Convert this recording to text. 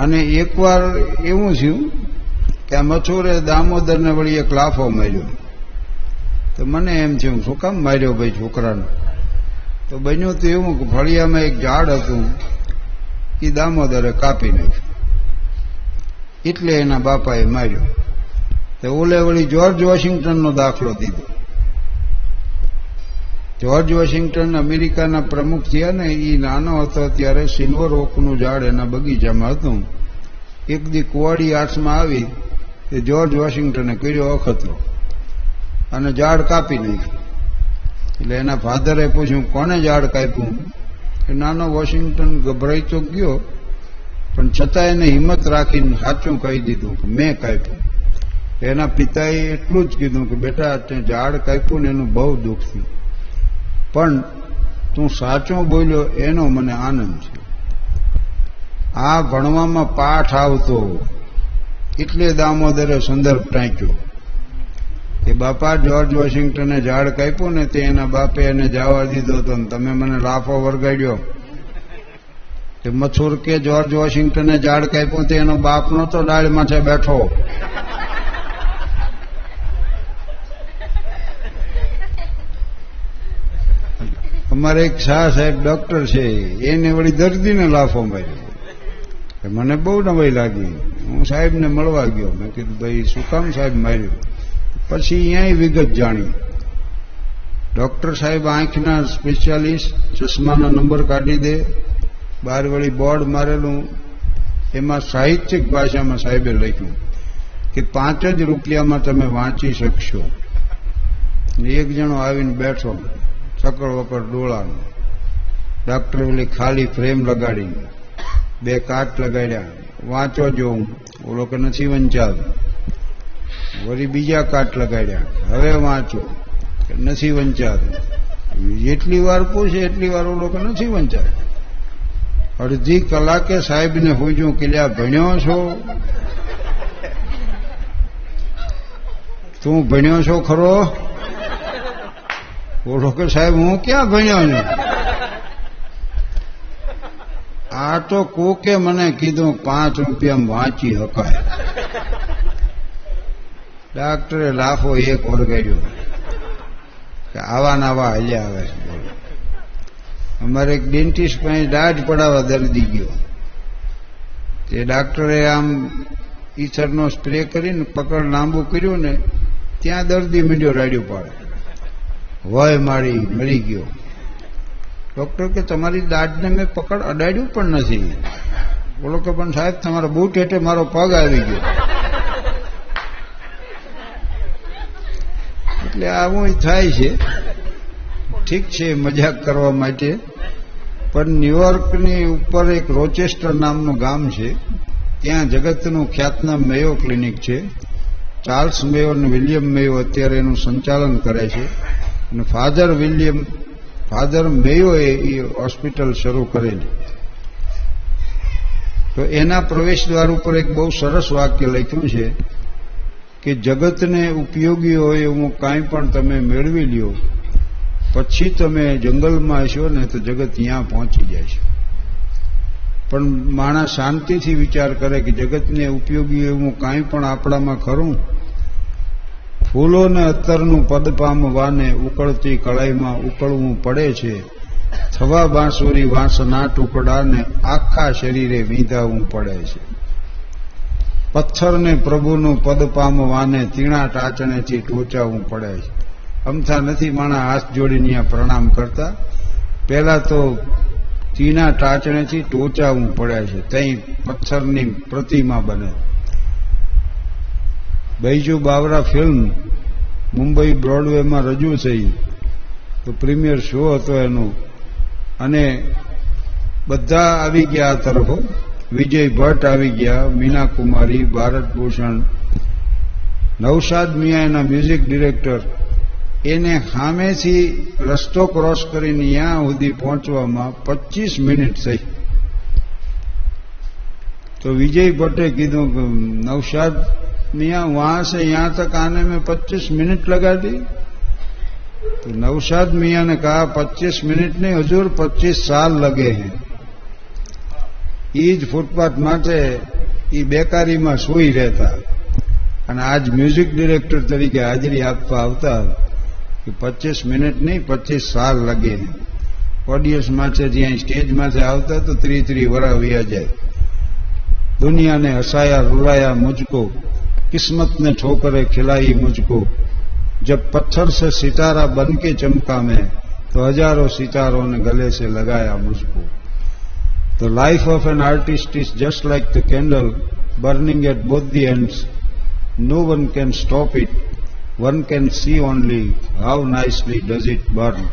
અને એકવાર એવું થયું કે આ મથુરે દામોદરને વળી એક લાફો માર્યો. તો મને એમ થયું, શું કામ માર્યો ભાઈ છોકરાને? તો બન્યું તો એવું કે ફળિયામાં એક ઝાડ હતું, એ દામોદરે કાપી નાખ્યું. એટલે એના બાપાએ માર્યો. તો ઓલે વળી જ્યોર્જ વોશિંગ્ટનનો દાખલો દીધો. જોર્જ વોશિંગ્ટન અમેરિકાના પ્રમુખ થયા ને એ નાનો હતો ત્યારે સિલ્વર ઓકનું ઝાડ એના બગીચામાં હતું. એક દી કુવાડી આર્ટ્સમાં આવી એ જ્યોર્જ વોશિંગ્ટને કર્યો અખતરો અને ઝાડ કાપી નાખ્યું. એટલે એના ફાધરે પૂછ્યું, કોને ઝાડ કાપ્યું? કે નાનો વોશિંગ્ટન ગભરાઈ તો ગયો, પણ છતાં એને હિંમત રાખીને સાચું કહી દીધું કે મેં કાપ્યું. એના પિતાએ એટલું જ કીધું કે, બેટા, તે ઝાડ કાપ્યું ને એનું બહુ દુઃખ થયું. પણ તું સાચો બોલ્યો એનો મને આનંદ છે. આ ભણવામાં પાઠ આવતો એટલે દામોદરે સંદર્ભ ટાંક્યો કે બાપા, જ્યોર્જ વોશિંગ્ટને ઝાડ કાપ્યું ને તે એના બાપે એને જવા દીધો હતો તમે મને લાફો વરગાડ્યો. કે મથુર કે જ્યોર્જ વોશિંગ્ટને ઝાડ કાપ્યું તે એનો બાપ તો ડાળ માથે બેઠો. અમારે એક શાહ સાહેબ ડોક્ટર છે, એને વળી દર્દીને લાફો માર્યો. મને બહુ નવાઈ લાગી. હું સાહેબને મળવા ગયો. મેં કીધું ભાઈ શું કામ સાહેબ માર્યું? પછી અહીંયા વિગત જાણી. ડોક્ટર સાહેબ આંખના સ્પેશિયાલિસ્ટ ચશ્માનો નંબર કાઢી દે. બાર વળી બોર્ડ મારેલું. એમાં સાહિત્યિક ભાષામાં સાહેબે લખ્યું કે, પાંચ જ રૂપિયામાં તમે વાંચી શકશો. એક જણો આવીને બેઠો. સકળ વકળ ડોળાનો. ડાક્ટર ઓલી ખાલી ફ્રેમ લગાડી બે કાટ લગાડ્યા. વાંચો જોઉં ઓલો કે નથી વંચાતું. વળી બીજા કાટ લગાડ્યા. હવે વાંચો કે નથી વંચાતું. જેટલી વાર પૂછે, એટલી વાર ઓલો કે નથી વંચાતું. અડધી કલાકે સાહેબને પૂછ્યું કે લ્યા ભણ્યો છો? તું ભણ્યો છો ખરો? બોલો કે સાહેબ, હું ક્યાં ભણ્યો આ તો કોકે મને કીધું, પાંચ રૂપિયામાં વાંચી હકાય. ડાક્ટરે લાફો એક ઓળગાડ્યો કે આવા નાવા હલ્યા આવે છે અમારે એક ડેન્ટિસ્ટ પાસે દાઢ પડાવવા દર્દી ગયો. તે ડાક્ટરે આમ ઈથરનો સ્પ્રે કરીને પકડ લાંબુ કર્યું ને, ત્યાં દર્દી મીડ્યો રાડ્યું પાડે. વય મારી મરી ગયો. ડોક્ટર કે, તમારી દાઢને મેં પકડ, અડાડ્યું પણ નથી. બોલો કે, પણ સાહેબ, તમારા બૂટ હેઠે મારો પગ આવી ગયો. એટલે આવું થાય છે. ઠીક છે, મજાક કરવા માટે. પણ ન્યુયોર્કની ઉપર એક રોચેસ્ટર નામનું ગામ છે. ત્યાં જગતનું ખ્યાતનામ મેયો ક્લિનિક છે. ચાર્લ્સ મેયો અને વિલિયમ મેયો અત્યારે એનું સંચાલન કરે છે. અને ફાધર વિલિયમ, ફાધર મેયોએ એ હોસ્પિટલ શરૂ કરેલી. તો એના પ્રવેશ દ્વાર ઉપર એક બહુ સરસ વાક્ય લખ્યું છે કે, જગતને ઉપયોગી હોય એવું કાંઈ પણ તમે મેળવી લ્યો, પછી તમે જંગલમાં છો ને તો જગત ત્યાં પહોંચી જાય છે. પણ માણસ શાંતિથી વિચાર કરે કે, જગતને ઉપયોગી એવું કાંઈ પણ આપણામાં ખરું? ફૂલોને અત્તરનું પદ પામવાને ઉકળતી કળાઈમાં ઉકળવું પડે છે. થવા બાંસુરી વાંસના ટુકડાને આખા શરીરે વીંધાવવું પડે છે. પથ્થરને પ્રભુનું પદ પામવાને તીણા ટાચણેથી ટોચાવવું પડે છે. અમથા નથી માણા હાથ જોડીને પ્રણામ કરતા. પહેલા તો તીના ટાચણેથી ટોચાવવું પડે છે. ત્યાં પથ્થરની પ્રતિમા બને. બૈજુ બાવરા ફિલ્મ મુંબઈ બ્રોડવેમાં રજૂ થઈ. તો પ્રીમિયર શો હતો એનો. અને બધા આવી ગયા આ તરફો. વિજય ભટ્ટ આવી ગયા, મીના કુમારી, ભારત ભૂષણ નવશાદ મિયા એના મ્યુઝિક ડિરેક્ટર એને સામેથી રસ્તો ક્રોસ કરીને ત્યાં સુધી પહોંચવામાં પચીસ મિનિટ થઈ. તો વિજય ભટ્ટે કીધું કે નવશાદ मियाँ वहां से यहां तक आने में 25 मिनट लगा दी तो नौशाद मियाँ ने कहा 25 मिनट नहीं हजूर 25 साल लगे हैं એ જ ફૂટપાથ માટે એ બેકારીમાં સૂઈ રહેતા અને આજ મ્યુઝિક ડિરેક્ટર તરીકે હાજરી આપવા આવતા કે પચીસ મિનિટ નહીં પચીસ સાલ લગે ઓડિયન્સ માટે જ્યાં સ્ટેજ માથે આવતા તો ત્રી ત્રી વરા વ્યા જાય દુનિયાને હસાયા रुलाया मुझको किस्मत ने ठोकरें खिलाई मुझको। जब पत्थर से सितारा बन के चमका में तो हज़ारों सितारों ने गले से लगाया मुझको। The life of an artist is just like the candle burning at both the end no one can stop it one can see only how nicely does it burn